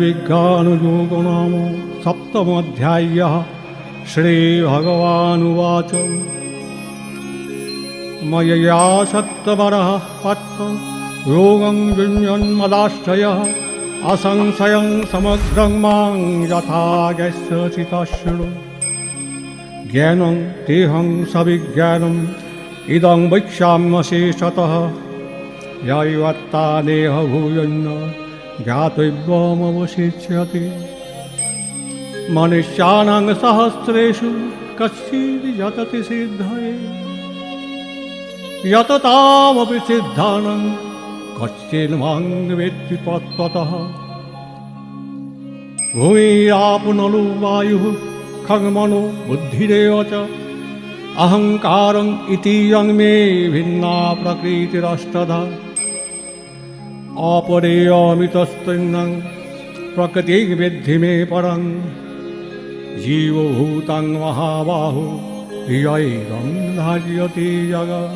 विज्ञानयोगो नाम सप्तमोऽध्यायः श्रीभगवानुवाच मयया सत्तवरः पत्त योगं युञ्जन्मदाश्रयः असंशयं समग्रं मां यथा गच्छसि तशृणु ज्ञानं तेहं सविज्ञानम् इदं वक्ष्याम्यशेषतः यैवत्ता देहभूयन्न ज्ञातव्यमवशिष्यते मनुष्याणां सहस्रेषु कश्चित् यतति सिद्धये यततामपि सिद्धानं कश्चिन्मां वेत्ति तत्त्वतः भूमिरापुनलो वायुः खङ्मनो बुद्धिरेव च अहङ्कारम् इति यं मे भिन्ना प्रकृतिरष्टधा অপরেয়মিতস্তৈন্যং প্রকৃতিং বৃদ্ধি মে পরং জীবভূতাং মহাবাহু হৃয়ৈরং ধার্যতে জগৎ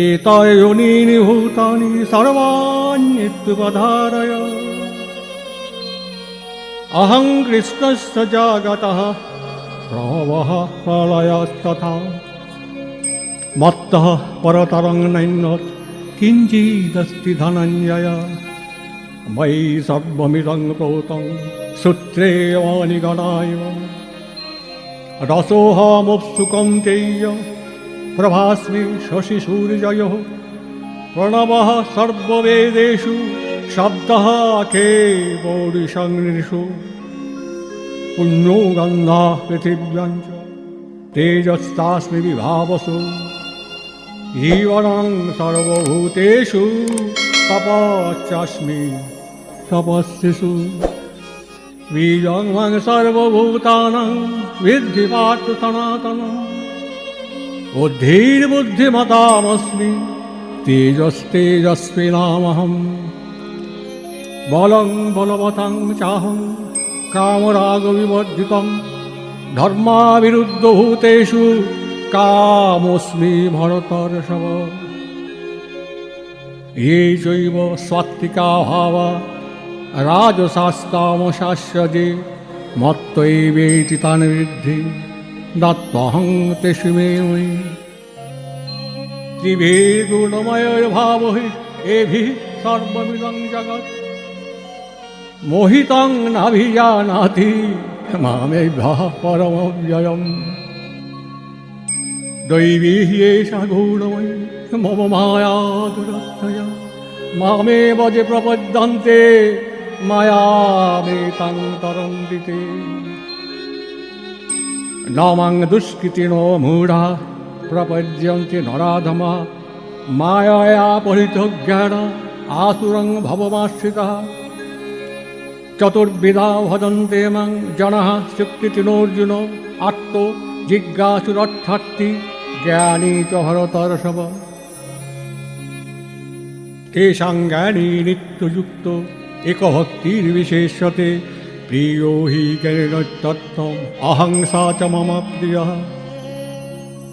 এতয়োনীনি ভূতানি সর্বাণ্যত্যুপধারয় অহং কৃষ্ণশ্চ জগতः প্রভবः প্রলয়স্তথা মত্তः পরতরং নৈন্যত কিঞ্চিদস্তি ধনঞ্জয় ময়ি সর্বমিদং প্রৌতং সূত্রে অনিগণায় রসোহমপসু কৌন্তেয় প্রভাস্মি শশি সূর্যয় প্রণব সর্ববেদেশু শব্দ কে পৌরিষু পুণ্যো পৃথিব্যঞ্চ তেজস্তাস্মি বিভাবসু জীবনং সর্বভূতেষু তপস্যাস্মি তপস্যেষু বীজং মং পাঠ সনাতন। পার্থ সনাতনম বুদ্ধির্বুদ্ধিমতামস্মি তেজস্তেজস্বিনামহম বলং বলবতং চাহং কামরাগ কামরাগবিবর্জিতম ধর্মাবিরুদ্ধভূতেষু কামস্মি ভরতর সব। এই জৈব স্বাত্বিকা ভাবা রাজসাস্তামশাস্যজে মত্ত এইবেতি তান বৃদ্ধি দত্তহং তেষুমে তেষু ভাব ত্রিভীর্গুণময়ভাব এভি সর্বমিদং জগৎ। মোহিতং নাভিজানাতি মামেভ্যঃ পরমব্যয়ম। दैवी एषा गूढमयि मम माया दुरर्थय मामेव जे प्रपद्यन्ते मायामेतां तरन्ति ते न मां दुष्कृतिनो मूढा प्रपद्यन्ते नराधमा मायया परितज्ञान आसुरं भवमाश्रितः चतुर्विधा भजन्ते मां जनः सुकृतिनोऽर्जुन জ্ঞানী চ হরতরসব তেষাং জ্ঞানী নিত্যযুক্ত, একভক্তির বিশেষতে প্রিয় হি জ্ঞানত্তম অহংসা চ মম প্রিয়।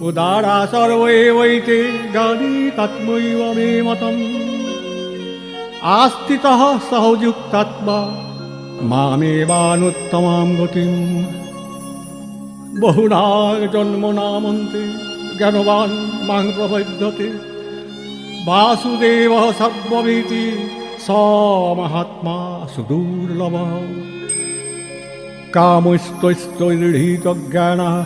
উদারা সর্বৈতে জ্ঞানী তত্মৈব মে মতম। আস্থিত সহযুক্তাত্মা মামেবানুত্তমাম গতিম বহুনা জন্ম নামন্তে জ্ঞানবান মাং প্রবদ্যতে বাসুদেব সর্বমিতি স মহাত্মা সুদুর্লভ কামস্তৈস্তৈর্হৃতজ্ঞানা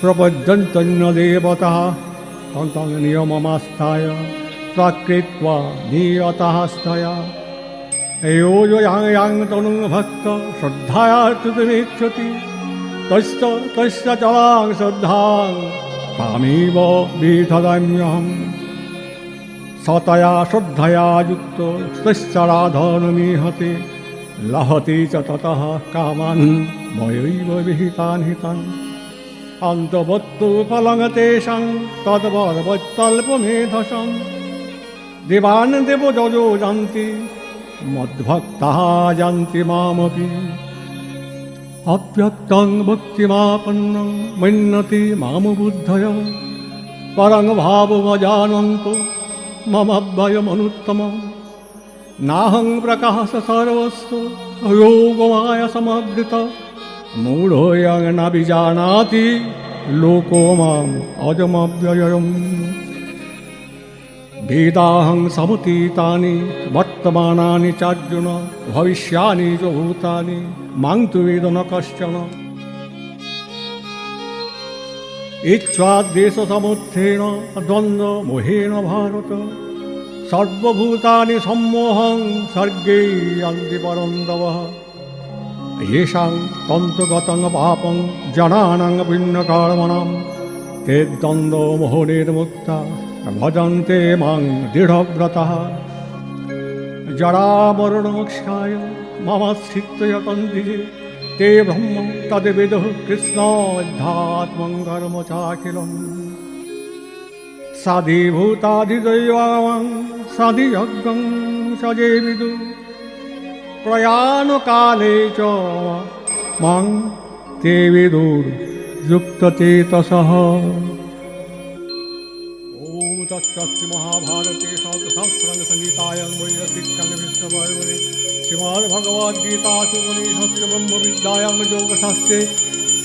প্রপদ্যন্তন্য দেবতা তন্ত্র নিয়মমাস্থায় প্রাকৃত্বা নিয়তাস্তয়া এও যাং যাং তনু ভক্ত শ্রদ্ধায়া তুদিনেচ্ছতি তৈস্ত তৈস্ত চলাং শ্রদ্ধাং তামেব বিধদাম্যহম সতয়া শ্রদ্ধয়া যুক্ত শিষ্যরাধনমিহতে লহতি চ তত কামান ময়ৈব বিহিতান হিতান অন্তবত্তু ফলং তেষাং তদ্বদ্বত্যল্পমেধসং দেবান দেব যজো যান্তি মদ্ভক্তা যান্তি মামপি अव्यक्तं भक्तिमापन्नं मन्यते मामबुद्धय परं भावमजानन्तो मम भयमनुत्तमम् नाहं प्रकाश सर्वस्व योगमाय समभृत मूढोऽयं न विजानाति लोको माम् अजमव्ययम् वेदाहं समुतीतानि वर्तमानानि चार्जुन भविष्यानि च भूतानि मां तु वेद न कश्चन इच्छाद्वेषसमुत्थेन द्वन्द्वमोहेन भारत सर्वभूतानि सम्मोहं सर्गे यान्ति परन्दवः येषां तन्तुगतं पापं जनानां भिन्नकार्मणां ते द्वन्द्वमोहनिर्मुक्ता ভজন্তে মাং দৃঢ়ব্রতः। জরাবরণমোক্ষায় মম স্থিতয়তন্দিরে তে ব্রহ্ম তদ্বিদ কৃষ্ণ অধ্যাত্মং কর্ম চাকিলম সাধিভূতাধিদৈবাং সাধিযজ্ঞং সজেবিদু প্রয়াণকালে চ মাং তে বিদুর महाभारते सहस्रसंहितायां वैरसिक्तं विष्णुपर्वणे श्रीमद्भगवद्गीतासु उपनिषत्सु ब्रह्मविद्यायां योगशास्त्रे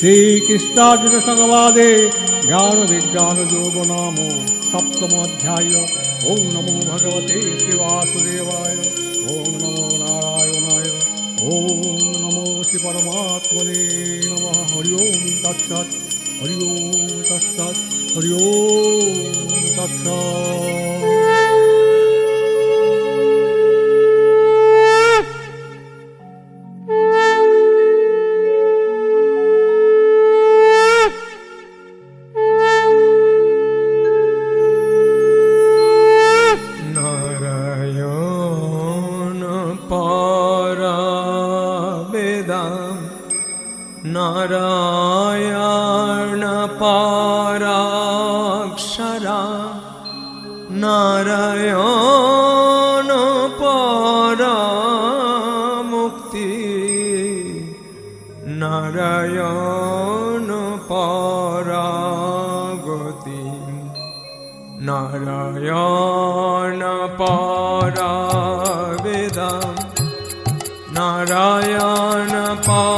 श्रीकृष्णार्जुनसंवादे ज्ञानविज्ञानयोगो नाम सप्तमोऽध्याय ॐ नमो भगवते श्रीवासुदेवाय ॐ नमो नारायणाय ॐ नमो श्रीपरमात्मने नमः हरि ओं तत्सत् हरि ओं পরাক্ষরা নারায়ণ পরামুক্তি নারায়ণ পরাগতি নারায়ণ পরাবেদাম নারায়ণ পরাক্ষরা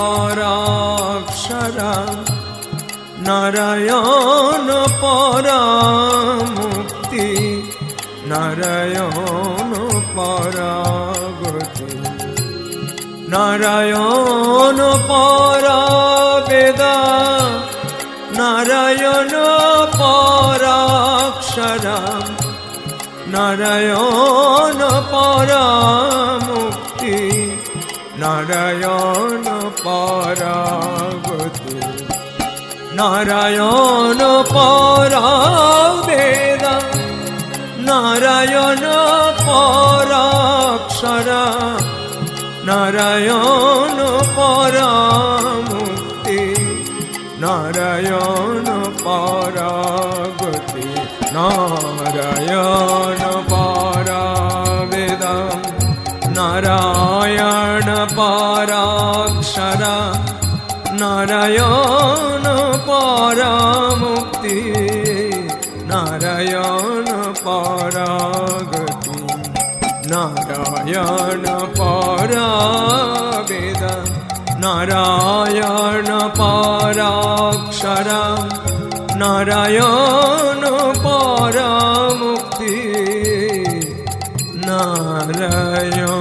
নারায়ণ পরামুক্তি নারায়ণ পরাগতি। নারায়ণ পরাবেদা নারায়ণ পরাক্ষরা নারায়ণ পরামুক্তি নারায়ণ পরাগতি। নারায়ণ পরাবেদা নারায়ণ পরাক্ষরা নারায়ণ পরামুক্তি নারায়ণ পরাগতি নারায়ণ পরাবেদম নারায়ণ পরাক্ষরা নারায়ণ পরাগতি নারায়ণ পরাবেদ নারায়ণ পরাক্ষরা নারায়ণ পরামুক্তি নারায়ণ পরাগতি